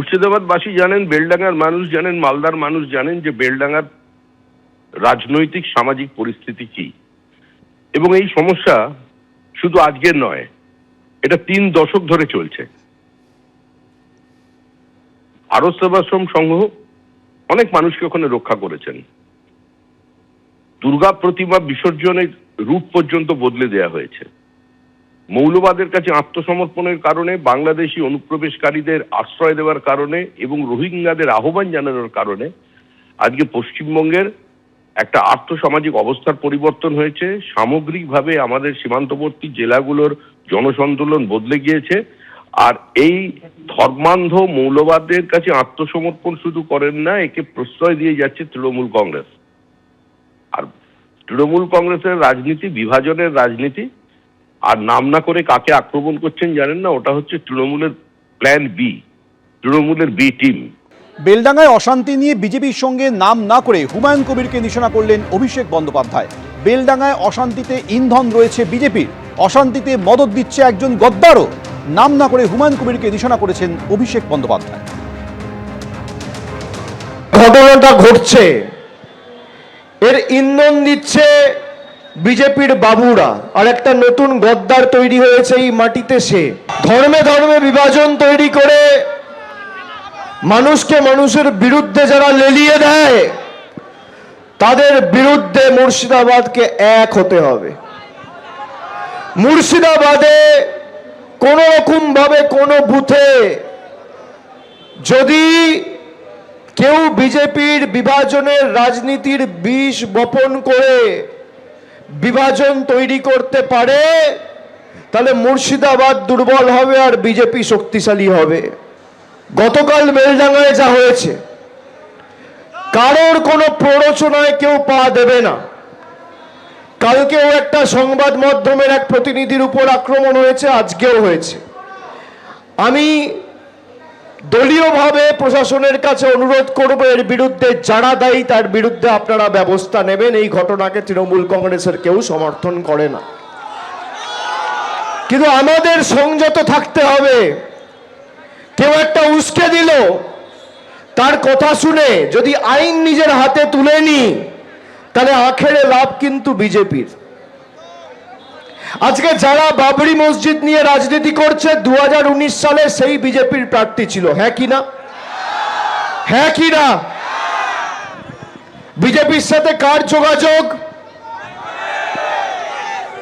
মুর্শিদাবাদবাসী জানেন, বেলডাঙ্গার মানুষ জানেন, মালদার মানুষ জানেন যে বেলডাঙ্গার রাজনৈতিক, সামাজিক পরিস্থিতি কি। এবং এই সমস্যা শুধু আজকের নয়, এটা তিন দশক ধরে চলছে। আরব সেবাশ্রম সংঘ অনেক মানুষকে ওখানে রক্ষা করেছেন। দুর্গা প্রতিমা বিসর্জনের রূপ পর্যন্ত বদলে দেয়া হয়েছে। মৌলবাদের কাছে আত্মসমর্পণের কারণে বাংলাদেশি অনুপ্রবেশকারীদের আশ্রয় দেওয়ার কারণে এবং রোহিঙ্গাদের আহ্বান জানানোর কারণে আজকে পশ্চিমবঙ্গের একটা আর্থসামাজিক অবস্থার পরিবর্তন হয়েছে। সামগ্রিকভাবে আমাদের সীমান্তবর্তী জেলাগুলোর জনসন্দোলন বদলে গিয়েছে। আর এই ধর্মান্ধ মৌলবাদের কাছে আত্মসমর্পণ শুধু করেন না, একে প্রশ্রয় দিয়ে যাচ্ছে তৃণমূল কংগ্রেস। আর তৃণমূল কংগ্রেসের রাজনীতি, বিভাজনের রাজনীতি আর নাম না করে কাকে আক্রমণ করছেন জানেন না ওটা হচ্ছে তৃণমূলের প্ল্যান বি তৃণমূলের বি টিম বেলডাঙ্গায় অশান্তি নিয়ে বিজেপির সঙ্গে নাম না করে হুমায়ুন কবিরকে নিশানা করলেন অভিষেক বন্দ্যোপাধ্যায়। বেলডাঙ্গায় অশান্তিতে ইন্ধন রয়েছে বিজেপির। অশান্তিতে মদত দিচ্ছে একজন গদ্দারও। নাম না করে হুমায়ুন কবিরকে নিশানা করেছেন অভিষেক বন্দ্যোপাধ্যায়। ঘটনাটা ঘটছে। এর ইন্ধন দিচ্ছে বিজেপির বাবুরা আর একটা নতুন গদ্দার তৈরি হয়েছে এই মাটিতে সে। ধর্মে ধর্মে বিভাজন তৈরি করে মানুষকে মানুষের বিরুদ্ধে যারা লেলিয়ে দেয়, তাদের বিরুদ্ধে মুর্শিদাবাদকে এক হতে হবে। মুর্শিদাবাদে কোনো রকম ভাবে কোনো বুথে যদি কেউ বিজেপির বিভাজনের রাজনীতির বিষ বপন করে বিভাজন তৈরি করতে পারে, তাহলে মুর্শিদাবাদ দুর্বল হবে আর বিজেপি শক্তিশালী হবে। গতকাল বেলডাঙ্গায় যা হয়েছে, কারোর কোনো প্ররোচনায় কেউ পা দেবে না। কালকেও একটা সংবাদ মাধ্যমের এক প্রতিনিধির উপর আক্রমণ হয়েছে, আজকেও হয়েছে। আমি দলীয়ভাবে প্রশাসনের কাছে অনুরোধ করব এর বিরুদ্ধে যারা দায়ী তার বিরুদ্ধে আপনারা ব্যবস্থা নেবেন। এই ঘটনাকে তৃণমূল কংগ্রেসের কেউ সমর্থন করে না। কিন্তু আমাদের সংযত থাকতে হবে। কেউ একটা উস্কে দিল, তার কথা শুনে যদি আইন নিজের হাতে তুলে নি, তাহলে আখেরে লাভ কিন্তু বিজেপির। আজকে যারা বাবরি মসজিদ নিয়ে রাজনীতি করছে দু সালে সেই বিজেপির প্রার্থী ছিল। হ্যাঁ কি না? হ্যাঁ কি না? বিজেপির সাথে কার যোগাযোগ?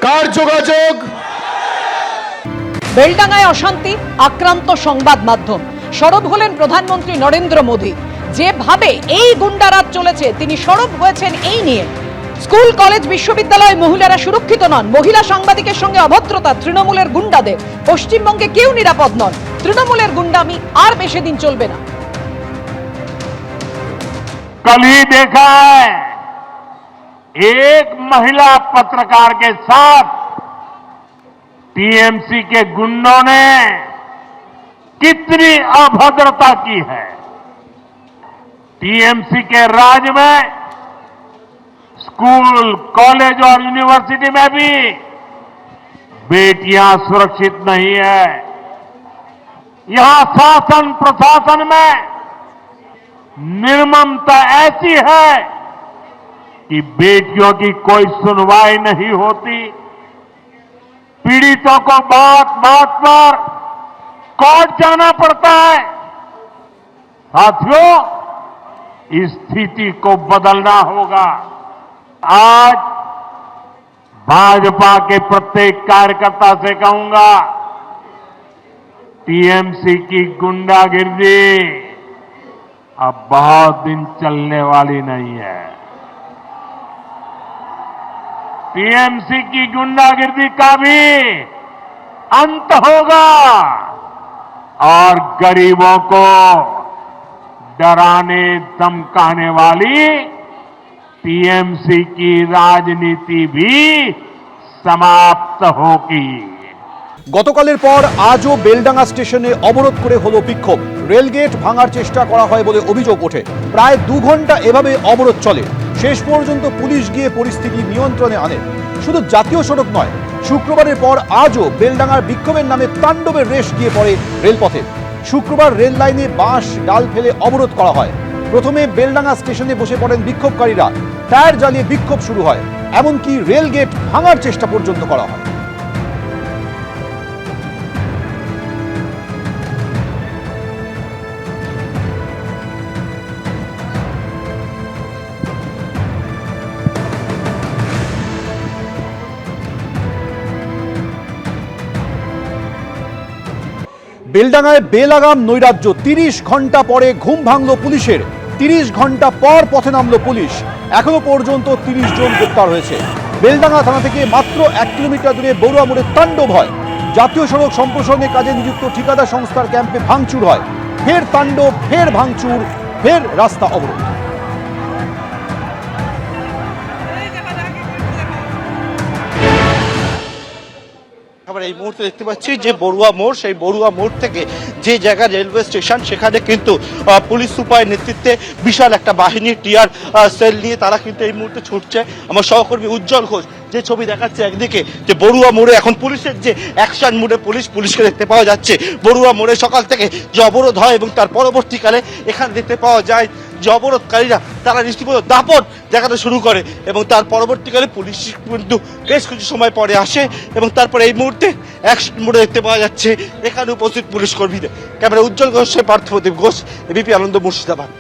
কার যোগাযোগ? বেলডাঙ্গায় অশান্তি, আক্রান্ত সংবাদ মাধ্যম। সরব হলেন প্রধানমন্ত্রী নরেন্দ্র মোদী। যেভাবে এই গুন্ডারাজ চলেছে, তিনি সরব হয়েছেন এই নিয়ে। স্কুল কলেজ বিশ্ববিদ্যালয় মহিলারা সুরক্ষিত নন মহিলা সাংবাদিকের সঙ্গে অভদ্রতা তৃণমূলের গুন্ডাদের পশ্চিমবঙ্গে কেউ নিরাপদ নন তৃণমূলের গুন্ডামি আর বেশি দিন চলবে না कल ही देखा है एक महिला पत्रकार के साथ टीएमसी के गुंडों ने कितनी अभद्रता की है टीएमसी के राज में स्कूल, कॉलेज और यूनिवर्सिटी में भी बेटियाँ सुरक्षित नहीं है। यहाँ शासन प्रशासन में निर्ममता ऐसी है कि बेटियों की कोई सुनवाई नहीं होती। पीड़ितों को बात बात पर कोर्ट जाना पड़ता है। साथियों, इस स्थिति को बदलना होगा। आज भाजपा के प्रत्येक कार्यकर्ता से कहूँगा, टीएमसी की गुंडागिर्दी अब बहुत दिन चलने वाली नहीं है। टीएमसी की गुंडागिर्दी का भी अंत होगा और गरीबों को डराने, धमकाने वाली टीएमसी की राजनीति भी समाप्त होगी গতকালের পর আজও বেলডাঙ্গা স্টেশনে অবরোধ করে হলো বিক্ষোভ রেলগেট ভাঙার চেষ্টা করা হয় বলে অভিযোগ ওঠে প্রায় দু ঘন্টা এভাবে অবরোধ চলে শেষ পর্যন্ত পুলিশ গিয়ে পরিস্থিতি নিয়ন্ত্রণে আনে শুধু জাতীয় সড়ক নয় শুক্রবারের পর আজও বেলডাঙ্গার বিক্ষোভের নামে তাণ্ডবের রেশ গিয়ে পড়ে রেলপথে শুক্রবার রেল লাইনে বাঁশ ডাল ফেলে অবরোধ করা হয় প্রথমে বেলডাঙ্গা স্টেশনে বসে পড়েন বিক্ষোভকারীরা। টায়ার জ্বালিয়ে বিক্ষোভ শুরু হয়, এমনকি রেল গেট ভাঙার চেষ্টা পর্যন্ত করা হয়। বেলডাঙ্গায় বেলাগাম নৈরাজ্য, তিরিশ ঘণ্টা পরে ঘুম ভাঙল পুলিশের। তিরিশ ঘণ্টা পর পথে নামলো পুলিশ। এখনও পর্যন্ত তিরিশ জন গ্রেপ্তার হয়েছে। বেলডাঙ্গা থানা থেকে মাত্র এক কিলোমিটার দূরে বড়ুয়া মোড়ে তাণ্ডব হয়। জাতীয় সড়ক সম্প্রসারণের কাজে নিযুক্ত ঠিকাদার সংস্থার ক্যাম্পে ভাঙচুর হয়। ফের তাণ্ডব, ফের ভাঙচুর, ফের রাস্তা অবরোধ। এই মুহূর্তে দেখতে পাচ্ছি যে বড়ুয়া মোড়, সেই বড়ুয়া মোড় থেকে যে জায়গা রেলওয়ে স্টেশন সেখানে কিন্তু পুলিশ সুপার নেতৃত্বে বিশাল একটা বাহিনী টিয়ার সেল নিয়ে তারা কিন্তু এই মুহূর্তে ছুটছে। আমার সহকর্মী উজ্জ্বল ঘোষ যে ছবি দেখাচ্ছে একদিকে, যে বড়ুয়া মোড়ে এখন পুলিশের যে অ্যাকশন মোড়ে পুলিশ, পুলিশকে দেখতে পাওয়া যাচ্ছে। বড়ুয়া মোড়ে সকাল থেকে যে অবরোধ হয় এবং তার পরবর্তীকালে এখানে দেখতে পাওয়া যায় যে অবরোধকারীরা তারা রীতিমতো দাপট দেখাতে শুরু করে এবং তার পরবর্তীকালে পুলিশ কিন্তু বেশ কিছু সময় পরে আসে এবং তারপরে এই মুহূর্তে অ্যাকশন মোড়ে দেখতে পাওয়া যাচ্ছে। এখানে উপস্থিত পুলিশ কর্মীদের। ক্যামেরা উজ্জ্বল ঘোষের পার্থপ্রদীপ ঘোষ এবিপি আনন্দ মুর্শিদাবাদ।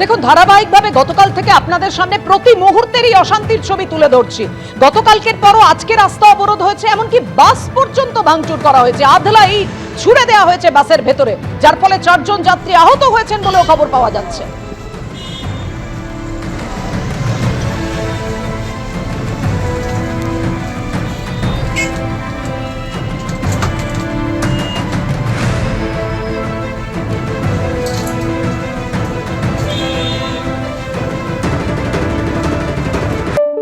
দেখুন, ধারাবাহিকভাবে গতকাল থেকে আপনাদের সামনে প্রতি মুহূর্তেরই অশান্তির ছবি তুলে ধরছি। গতকালকের পরও আজকে রাস্তা অবরোধ হয়েছে, এমনকি বাস পর্যন্ত ভাঙচুর করা হয়েছে। আধলা ইট ছুড়ে দেওয়া হয়েছে বাসের ভেতরে, যার ফলে চারজন যাত্রী আহত হয়েছেন বলেও খবর পাওয়া যাচ্ছে।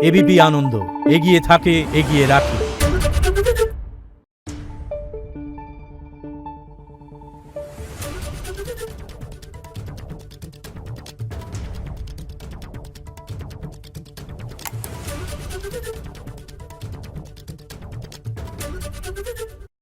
এবিপি আনন্দ, এগিয়ে থাকে, এগিয়ে রাখে।